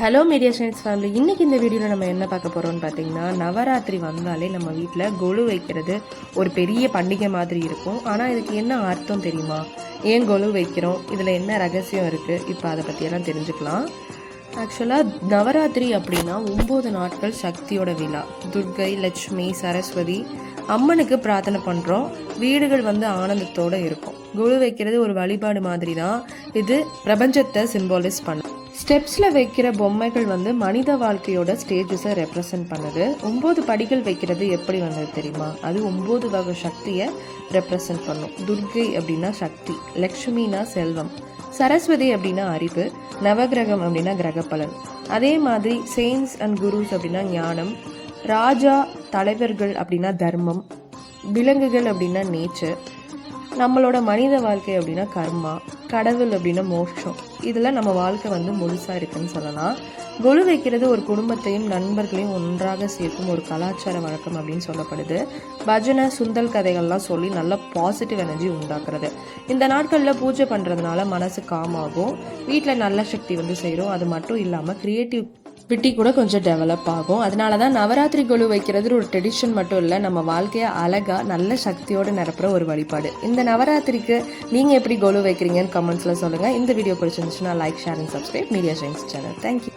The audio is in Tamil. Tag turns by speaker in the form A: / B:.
A: ஹலோ மீடியா ஷைன்ஸ் ஃபேமிலி இன்னைக்கு இந்த வீடியோவில் நம்ம என்ன பார்க்க போகிறோம்னு பார்த்தீங்கன்னா நவராத்திரி வந்தாலே நம்ம வீட்டில் கொலு வைக்கிறது ஒரு பெரிய பண்டிகை மாதிரி இருக்கும். ஆனால் இதுக்கு என்ன அர்த்தம் தெரியுமா? ஏன் கொலு வைக்கிறோம்? இதில் என்ன ரகசியம் இருக்குது இப்போ அதை பற்றியெல்லாம் தெரிஞ்சுக்கலாம். ஆக்சுவலாக நவராத்திரி அப்படின்னா ஒம்பது நாட்கள் சக்தியோட விழா. துர்கை லட்சுமி சரஸ்வதி அம்மனுக்கு பிரார்த்தனை பண்ணுறோம் வீடுகள் வந்து ஆனந்தத்தோடு இருக்கும். குழு வைக்கிறது ஒரு வழிபாடு மாதிரி தான் இது பிரபஞ்சத்தை சிம்பாலிஸ் பண்ணும். ஸ்டெப்ஸில் வைக்கிற பொம்மைகள் வந்து மனித வாழ்க்கையோட ஸ்டேஜஸை ரெப்ரசன்ட் பண்ணுது. ஒம்பது படிகள் வைக்கிறது எப்படி வந்தது தெரியுமா? அது ஒம்பது வகை சக்தியை ரெப்ரசன்ட் பண்ணும். துர்கை அப்படின்னா சக்தி லக்ஷ்மினா செல்வம் சரஸ்வதி அப்படின்னா அறிவு நவகிரகம் அப்படின்னா கிரகப்பலன். அதே மாதிரி செயின்ஸ் அண்ட் குருஸ் அப்படின்னா ஞானம் ராஜா தலைவர்கள் அப்படின்னா தர்மம் விலங்குகள் அப்படின்னா நேச்சர் நம்மளோட மனித வாழ்க்கை அப்படின்னா கர்மா கடவுள் அப்படின்னா மோட்சம். இதில் நம்ம வாழ்க்கை வந்து முழுசாக இருக்குன்னு சொல்லலாம். கொலு வைக்கிறது ஒரு குடும்பத்தையும் நண்பர்களையும் ஒன்றாக சேர்க்கும் ஒரு கலாச்சார வழக்கம் அப்படின்னு சொல்லப்படுது. பஜனை சுந்தல் கதைகள்லாம் சொல்லி நல்ல பாசிட்டிவ் எனர்ஜி உண்டாக்குறது. இந்த நாட்களில் பூஜை பண்ணுறதுனால மனசு காமாகும் வீட்டில் நல்ல சக்தி வந்து செய்கிறோம் அது மட்டும் இல்லாமல் க்ரியேட்டிவ் பிட்டி கூட கொஞ்சம் டெவலப் ஆகும். அதனால தான் நவராத்திரி கொலு வைக்கிறது ஒரு ட்ரெடிஷன் மட்டும் இல்லை நம்ம வாழ்க்கையை அழகாக நல்ல சக்தியோடு நிரப்புற ஒரு வழிபாடு. இந்த நவராத்திரிக்கு நீங்கள் எப்படி கொலு வைக்கிறீங்கன்னு கமெண்ட்ஸில் சொல்லுங்கள் இந்த வீடியோ பிடிச்சிருந்துச்சுன்னா like share and subscribe media science channel thank you